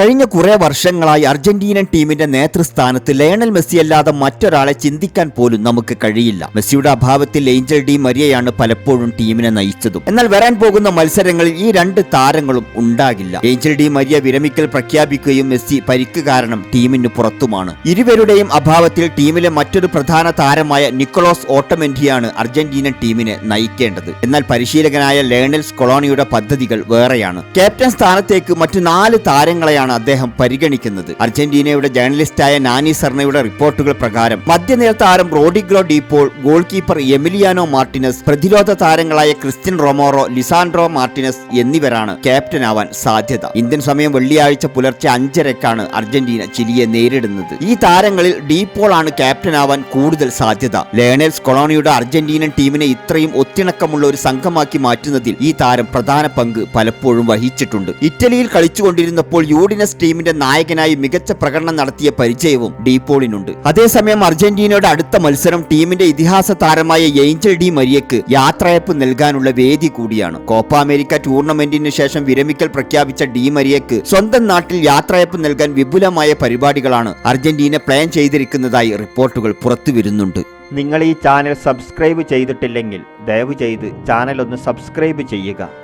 കഴിഞ്ഞ കുറേ വർഷങ്ങളായി അർജന്റീനൻ ടീമിന്റെ നേതൃസ്ഥാനത്ത് ലയണൽ മെസ്സി അല്ലാതെ മറ്റൊരാളെ ചിന്തിക്കാൻ പോലും നമുക്ക് കഴിയില്ല. മെസ്സിയുടെ അഭാവത്തിൽ ഏഞ്ചൽ ഡി മരിയയാണ് പലപ്പോഴും ടീമിനെ നയിച്ചതും. എന്നാൽ വരാൻ പോകുന്ന മത്സരങ്ങളിൽ ഈ രണ്ട് താരങ്ങളും ഉണ്ടാകില്ല. ഏഞ്ചൽ ഡി മരിയ വിരമിക്കൽ പ്രഖ്യാപിക്കുകയും മെസ്സി പരിക്ക് കാരണം ടീമിന് പുറത്തുമാണ്. ഇരുവരുടെയും അഭാവത്തിൽ ടീമിലെ മറ്റൊരു പ്രധാന താരമായ നിക്കോളോസ് ഓട്ടമെന്റിയാണ് അർജന്റീനൻ ടീമിനെ നയിക്കേണ്ടത്. എന്നാൽ പരിശീലകനായ ലേണൽസ് കൊളോണിയുടെ പദ്ധതികൾ വേറെയാണ്. ക്യാപ്റ്റൻ സ്ഥാനത്തേക്ക് മറ്റു നാല് താരങ്ങളെയാണ് അദ്ദേഹം പരിഗണിക്കുന്നത്. അർജന്റീനയുടെ ജേർണലിസ്റ്റായ നാനി സർണയുടെ റിപ്പോർട്ടുകൾ പ്രകാരം മധ്യനിര താരം Rodrigo De Paul goal keeper Emiliano Martinez പ്രതിരോധ താരങ്ങളായ ക്രിസ്ത്യൻ റൊമോറോ ലിസാൻഡ്രോ മാർട്ടിനസ് എന്നിവരാണ് ക്യാപ്റ്റനാവാൻ സാധ്യത. ഇന്ത്യൻ സമയം വെള്ളിയാഴ്ച പുലർച്ചെ അഞ്ചരക്കാണ് അർജന്റീന ചിലിയെ നേരിടുന്നത്. ഈ താരങ്ങളിൽ ഡീപ്പോൾ ആണ് ക്യാപ്റ്റനാവാൻ കൂടുതൽ സാധ്യത. ലേണൽസ് കൊളോണിയുടെ അർജന്റീനൻ ടീമിനെ ഇത്രയും ഒത്തിണക്കമുള്ള ഒരു സംഘമാക്കി മാറ്റുന്നതിൽ ഈ താരം പ്രധാന പങ്ക് പലപ്പോഴും വഹിച്ചിട്ടുണ്ട്. ഇറ്റലിയിൽ കളിച്ചുകൊണ്ടിരുന്നപ്പോൾ യൂഡിനസ് ടീമിന്റെ നായകനായി മികച്ച പ്രകടനം നടത്തിയ പരിചയവും ഡീപോളിനുണ്ട്. അതേസമയം അർജന്റീനയുടെ അടുത്ത മത്സരം ടീമിന്റെ ഇതിഹാസ താരമായ ഏഞ്ചൽ ഡി മരിയക്ക് യാത്രയപ്പ് നൽകാനുള്ള വേദി കൂടിയാണ്. കോപ്പ അമേരിക്ക ടൂർണമെന്റിന് ശേഷം വിരമിക്കൽ പ്രഖ്യാപിച്ച ഡി മരിയക്ക് സ്വന്തം നാട്ടിൽ യാത്രയപ്പ് നൽകാൻ വിപുലമായ പരിപാടികളാണ് അർജന്റീന പ്ലാൻ ചെയ്തിരിക്കുന്നതായി റിപ്പോർട്ടുകൾ പുറത്തുവരുന്നുണ്ട്. നിങ്ങൾ ഈ ചാനൽ സബ്സ്ക്രൈബ് ചെയ്തിട്ടില്ലെങ്കിൽ ദയവ് ചെയ്ത് ചാനൽ ഒന്ന് സബ്സ്ക്രൈബ് ചെയ്യുക.